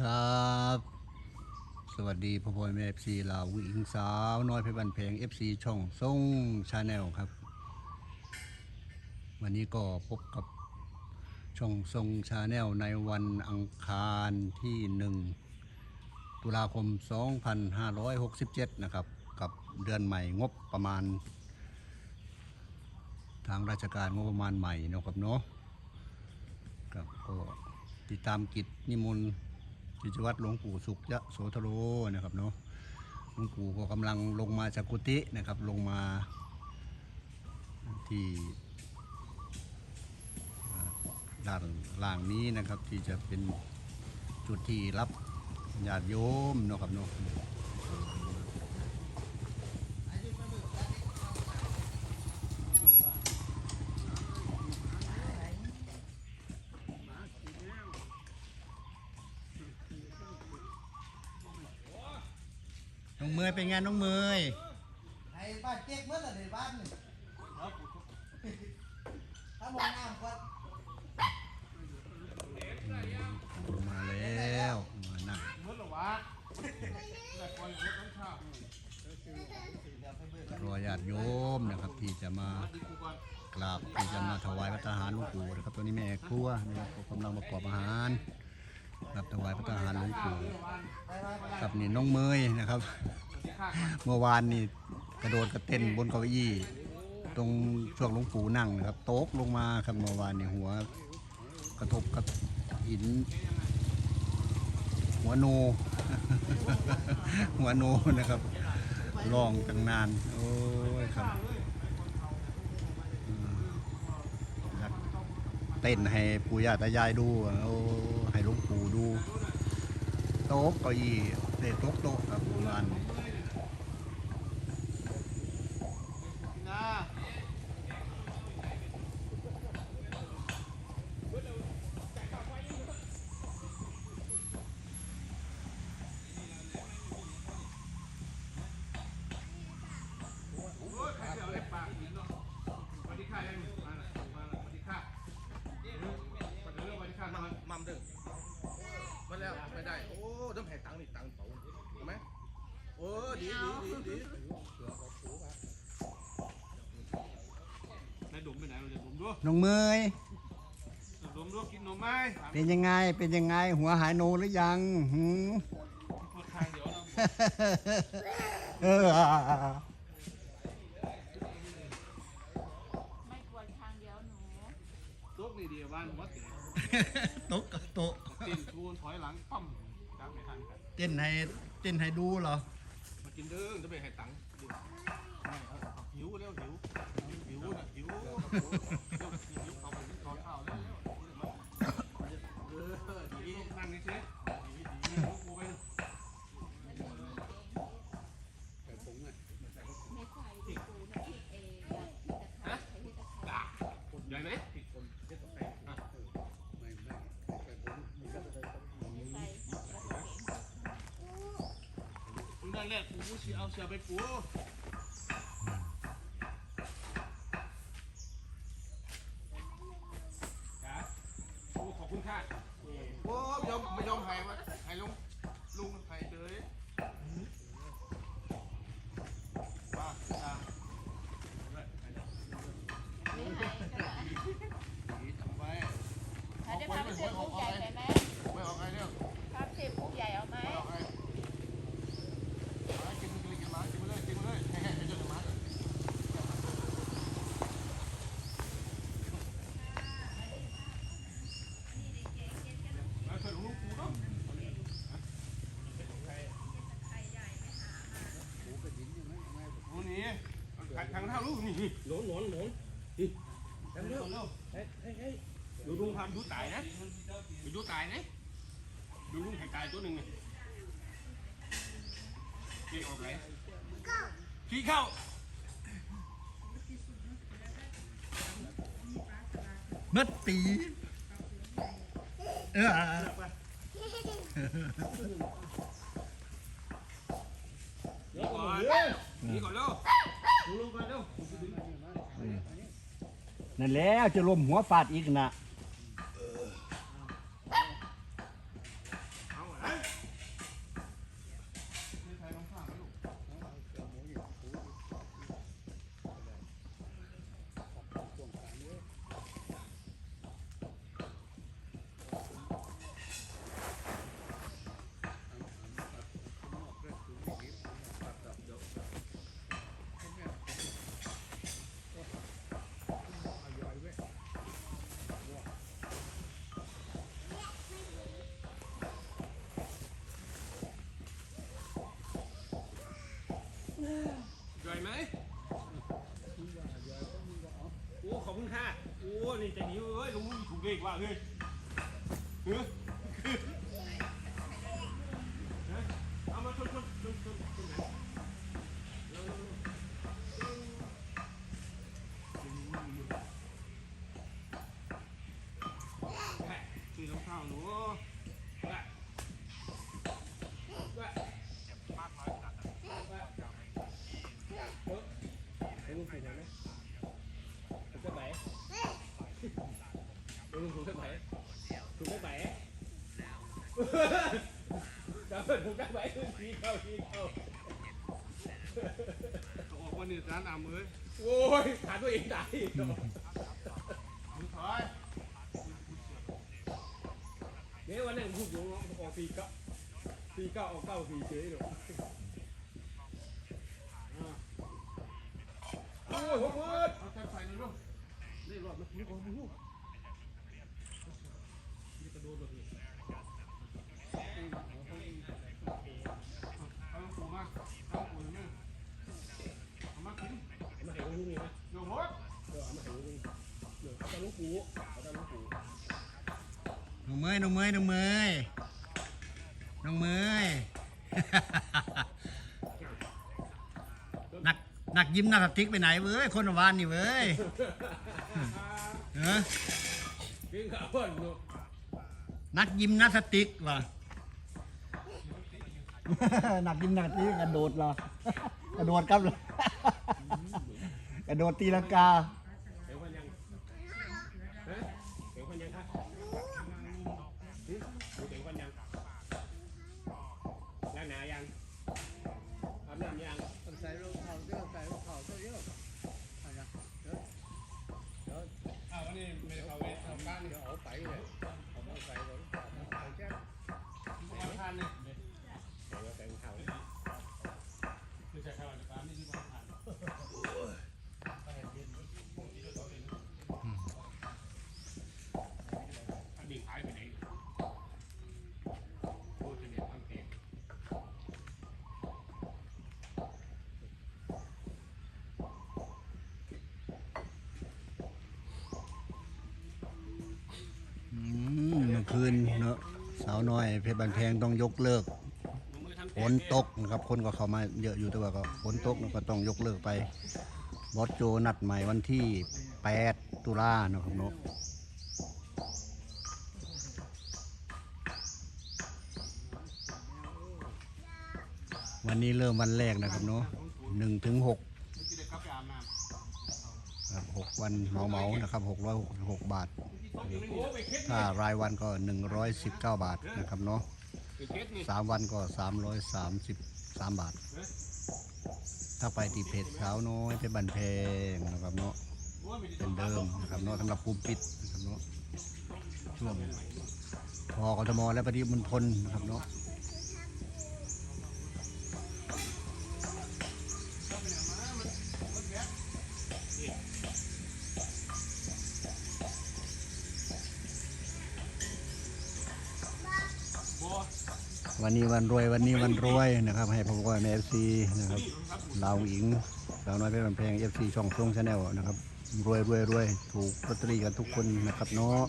ครับ สวัสดีพ่อพ่อแม่เอฟซีลาววิงสาวน้อยเพชรบันเพลงเอฟซีช่องส่งชาแนลครับ วันนี้ก็พบกับช่องทรงชาแนลในวันอังคารที่หนึ่งตุลาคม 2567 นะครับ กับเดือนใหม่งบประมาณ ทางราชการงบประมาณใหม่นะครับเนาะครับก็ติดตามกิจนิมนต์ กิจวัตรหลวงปู่สุขยะโสธโรนะครับเนาะหลวงปู่ก็กำลังลงมาจากกุฏินะครับลงมาที่อ่าด้านล่างนี้นะครับที่จะเป็นจุดที่รับญาติโยมเนาะครับเนาะ น้องเมยเป็นไงน้องเมยไอ้บ้านเจ๊กเมื่อไหร่ในบ้านนี่ถ้ามองน้ำก็มาแล้วมานั่งมืดหรอวะแต่คนมืดต้องข้าวรอญาติโยมนะครับที่จะมาดีกูก่อนกราบที่จะมาถวายพระทหารหลวงปู่นะครับตัวนี้แม่ครัวนะครับก็กำลังประกอบอาหาร รับถวายพระทหารหลวงปู่กับนี่น้องเมยนะครับ เมื่อวานนี่กระโดดกระเต้นบนเก้าอี้ตรงช่วงหลวงปู่นั่งนะครับโต๊กลงมาครับเมื่อวานนี่หัว กระทบกับหิน หัวโน หัวโนนะครับลองตั้งนาน โอ้ยครับเต้นให้ปู่ย่าตายายดู โอ้ ดูโต๊ะเก้าอี้เตะโต๊ะโต๊ะครับโบราณนี้ นะ มัมเด้อมาแล้วไม่ได้ โอ้ต้องแผ่ตังค์นี่ตังค์เป๋าเห็นไหม โอ้ดีดีดีดีนายดุมไปไหนเราจะดุมด้วยน้องเมยดุมด้วยกินนมไหมเป็นยังไงเป็นยังไง หัวหายโนหรือยังหืมปวดทางเดี๋ยวเออไม่ปวดทางเดียวหนูโต๊ะนี่เดียวบ้านวัดเต๋โต๊ะกับโต๊ะตีนชูนถอยหลังปั๊มจับไม่ทันกันเต้นให้เต้นให้ดูเหรอ ใส่ที่ปูนะที่เอที่ตะไคร้ใช้ที่ตะไคร้ใหญ่ไหมใส่นั่นแหละกูกูเอาเสือไปปูกูขอบคุณค่ะ โอ้ยอมไม่ยอมให้วะให้ลุงลุงให้เลยว่าตาม ไม่ให้ก็ได้ ดีทำไว้ ถ้าได้พาไปซื้อปูใหญ่ไหมไม่ออกไงเนี่ยพาไปซื้อปูใหญ่เอาไหมไม่ออกไงกินกินกินมากินมาเลยกินมาเลยให้ให้ให้เจ้าหน้ามาโอ้นี่ทางเท้าลูกนี่หนอนหนอนหนอนเร็วเร็วเร็วเฮ้ยเฮ้ย ดูลุงทำดูตายนะดูดูตายนะดูลุงแข่งตายตัวหนึ่งนี่นี่ออกไหนขี้เข้ามัดตีเออเดี๋ยวก่อนนี่ก่อนเร็วดูลุงก่อนเร็วนั่นแหล้วจะลมหัวฟาดอีกนะ เอาไอ้ อบคุณค่ะโอ้นี่ใจนี้เอ้ยลุงถูกเลขว่าเฮ้ยเฮ้ยเอามาชนชนชนชนชนไหนเร็วเร็วเร็วซื้อรองเท้าหนูแหละแหละให้ลุงถูกไหมถูกไหม ลุงถูกไหมถูกไหมจะเปิดถูกไหมทีเข้าทีเข้าออกวันนี้ร้านอามือโอ้ยขาตัวเองได้อีกเหรอมือถอยเนี่ยวันนั้นพูดอยู่ว่าออกปีเก้าปีเก้าออกเก้าปีเจ๊หรอโอ้ยหัวมืดเอาใส่ใส่เลยลูกนี่รอดไหมนี่โอ้โหนี่กระโดดแบบนี้ เอาลูกปู มาเอาปูมาเอามากินเอามาให้ลุงนี่นะโยมรถเดี๋ยวเอามาให้ลุงเดี๋ยวเอาตาลุงปูเอาตาลุงปูน้องเมยน้องเมยน้องเมยน้องเมย นักนักยิ้มนักสติ๊กไปไหนเว้ย คนวานนี่เว้ยเออกินข้าวเพิ่นเนาะนักยิมนาสติกว่ะ หนักยิมนาสติกกระโดดเหรอกระโดดครับเลยกระโดดตีลังกา เดี๋ยวคนยังฮะเดี๋ยวคนยังครับหึเดี๋ยวคนยังล้างหนายังอาบน้ำยัง ใส่รองเท้าเยอะใส่รองเท้าเยอะเอานะเดี๋ยวเดี๋ยว อ้าววันนี้ไม่ได้เข้าเวรทำการนี่ เดี๋ยวเอาไปเลยเอาไปใส่ก่อนเอาแค่ วันทานนี่ เดี๋ยวแต่งเท้า ไม่ใช่ข้าวราชการนี่ที่วันทาน อันนี้หายไปไหนโอ้ยเนี่ยทำเอง อืมเมื่อคืนเนอะสาว น้อยเพชรบันแพงต้องยกเลิกฝนตกนะครับคนก็เข้ามาเยอะอยู่แต่ว่าก็ฝนตกแล้วก็ต้องยกเลิกไปบอสโจนัดใหม่วันที่ 8 ตุลานะครับเนาะวันนี้เริ่มวันแรกนะครับเนาะหนึ่งถึงหกครับหกวันเหมาเหมานะครับหกร้อยหกบหกบาท ถ้ารายวันก็หนึ่งร้อยสิบเก้าบาทนะครับเนาะสามวันก็สามร้อยสามสิบสามบาท ถ้าไปตีเพจสาวน้อยเพชรบันเพงนะครับเนาะเป็นเดิมนะครับเนาะสำหรับภูมิปิดนะครับเนาะช่วงพอกทมและปฏิมณฑลนะครับเนาะ วันนี้วันรวยวันนี้วันรวยนะครับ ให้พ่อพ่อแม่เอฟซีนะครับลาอิงสาน้อยเพชรบันเพงเอฟซีช่องทรงชาแนลนะครับรวยรวยรวยถูกลอตเตอรี่กันทุกคนนะครับเนาะ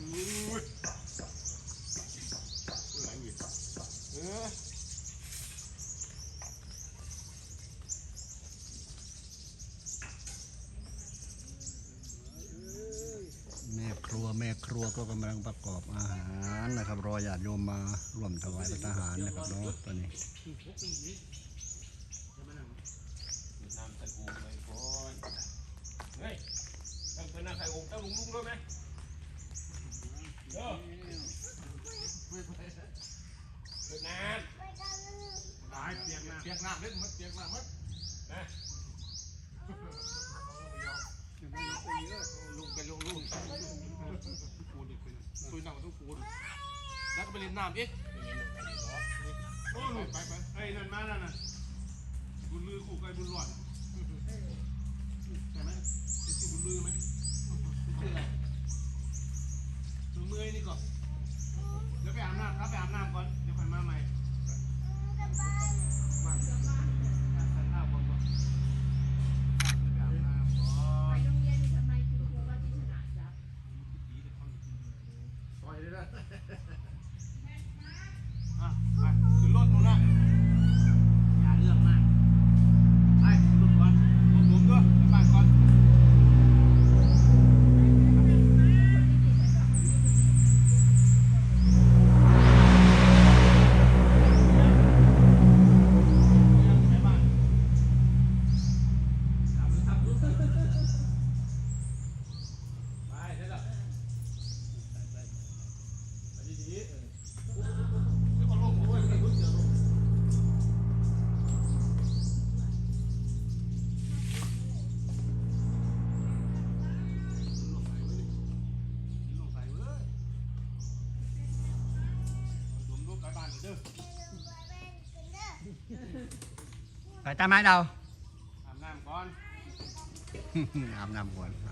แม่ครัวแม่ครัวก็กำลังประกอบอาหาร นะครับ รอญาติโยมมาร่วมถวายพระทหารนะครับเนาะตอนนี้เฮ้ยตั้งเป็นน้ำใส่อกตั้งลุงลุงด้วยไหมเด้อเกิดนานตายเปียกน้ำเปียกน้ำเล่นมัดเปียกน้ำมัดนะ ลุงไปลุงลุงปูดิเป็นคุยหนังกับทุกปูดิแล้วก็ ไปเล่นน้ำอีกโอ้ยไปไปไอ้นั่นมานั่นน่ะบุญลือขู่ไก่บุญหลอดใช่ไหมเป็นชื่อบุญลือไหมชื่ออะไรตัวเมื่อยนี่ก่อนเดี๋ยวไปอาบน้ำครับไปอาบน้ำก่อน phải tam mái đâu? Làm làm con. Làm làm con